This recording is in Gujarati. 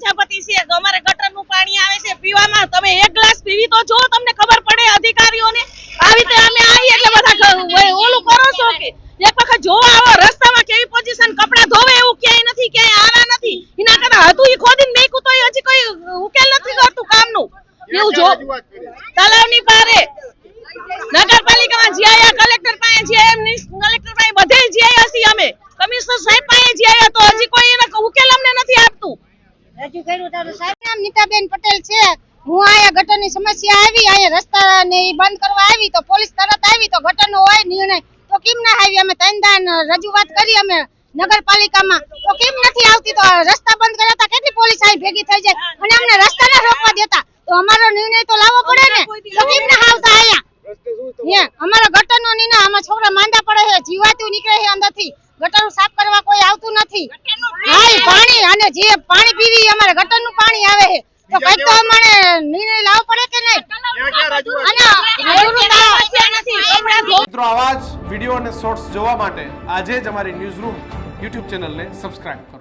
પ્રજાપતિ છીએ અમારે ગટરનું પાણી આવે છે પીવામાં. તમે એક ગ્લાસ પીવી તો જો, તમને ખબર પડે અધિકારીઓને. આવી રીતે અમે આવી એટલે બધા ઓલું કરો છો કે? એક વખત જોવા આવો, રસ્તામાં કેવી પોઝિશન કપડા ધોવે એવું ક્યાંય નથી, ક્યાંય આરા નથી. એના કરતા હતું એ ખોદીને મેકું તો હજી કોઈ ઉકેલ નથી કરતું કામનું. એવું જો, તલાવની પારે. નગરપાલિકામાં જીઆયા કલેક્ટર પાસે જીઆયા કલેક્ટર પાસે બધે જીઆયા છીએ અમે. કમિશનર સાહેબ પાસે જીઆયા તો હજી કોઈ એનો ઉકેલ અમને નથી આપતું રજૂ કર્યું તારું સાહેબ? નામ નીતાબેન પટેલ છે. હું આયા ગટરની સમસ્યા આવી આયા રસ્તા ને બંધ કરવા આવી તો પોલીસ તરત આવી તો ગટરનો હોય નિર્ણય. તો કેમ ના આવી? અમે તંદાન રજૂઆત કરી અમે નગરપાલિકામાં. તો કેમ નથી આવતી? તો રસ્તા બંધ કરાતા કેટલી પોલીસ આવી ભેગી થઈ જાય? અને અમને રસ્તા ના રોકવા દેતા. તો અમારો નિર્ણય તો લાવવો પડે ને? તો કેમ ના આવતા આયા હે અમારો ગટરનો નિર્ણય આમાં છોકરા માંદા પડે છે જીવાતું નીકળે છે અંદરથી. ગટર સાફ કરવા કોઈ આવતું નથી. પાણી અને જે પાણી પીવી અમારે ગટરનું પાણી આવે છે. તો કઈ તો અમારે નિર્ણય લાવવો પડે કે નહીં? અને મિત્રો આવા જ વીડિયો અને શોર્ટ્સ જોવા માટે આજે જ અમારી ન્યૂઝ રૂમ યુટ્યુબ ચેનલને સબસ્ક્રાઇબ કરો.